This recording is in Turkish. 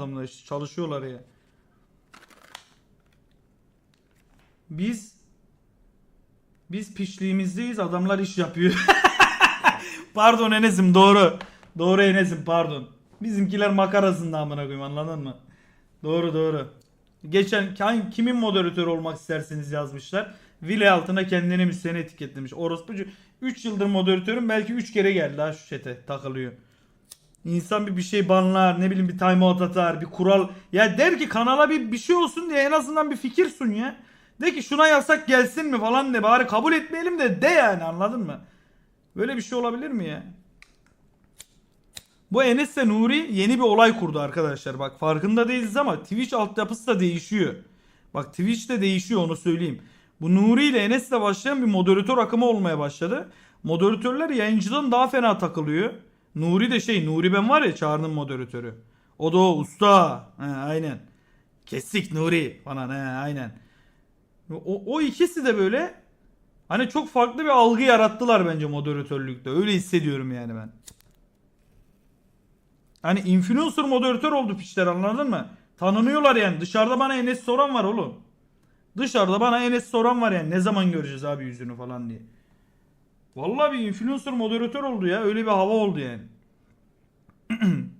adamlar işte çalışıyorlar ya. Biz biz pişliğimizdeyiz adamlar iş yapıyor. pardon Enes'im doğru. Doğru Enes'im pardon. Bizimkiler makarasında amına koyayım anladın mı? Doğru doğru. Geçen kimin moderatörü olmak isterseniz yazmışlar. Vile altına kendini bir sene etiketlemiş. Orospucu 3 yıldır moderatörüm belki 3 kere geldi ha şu chat'e takılıyor. İnsan bir bir şey banlar ne bileyim bir timeout atar bir kural. Ya der ki kanala bir bir şey olsun diye en azından bir fikir sun ya. De ki şuna yasak gelsin mi falan de bari kabul etmeyelim de de yani anladın mı? Böyle bir şey olabilir mi ya? Bu Enes ve Nuri yeni bir olay kurdu arkadaşlar. Bak farkında değiliz ama Twitch altyapısı da değişiyor. Bak Twitch de değişiyor onu söyleyeyim. Bu Nuri ile Enes'le başlayan bir moderatör akımı olmaya başladı. Moderatörler yayıncıdan daha fena takılıyor. Nuri de şey Nuri ben var ya Çağrı'nın moderatörü. O da o usta. He, aynen. Kestik Nuri falan he, aynen. O, o ikisi de böyle hani çok farklı bir algı yarattılar bence moderatörlükte. Öyle hissediyorum yani ben. Hani influencer moderatör oldu piçler anladın mı? Tanınıyorlar yani. Dışarıda bana Enes soran var oğlum. Dışarıda bana Enes soran var yani. Ne zaman göreceğiz abi yüzünü falan diye. Vallahi bir influencer moderatör oldu ya. Öyle bir hava oldu yani.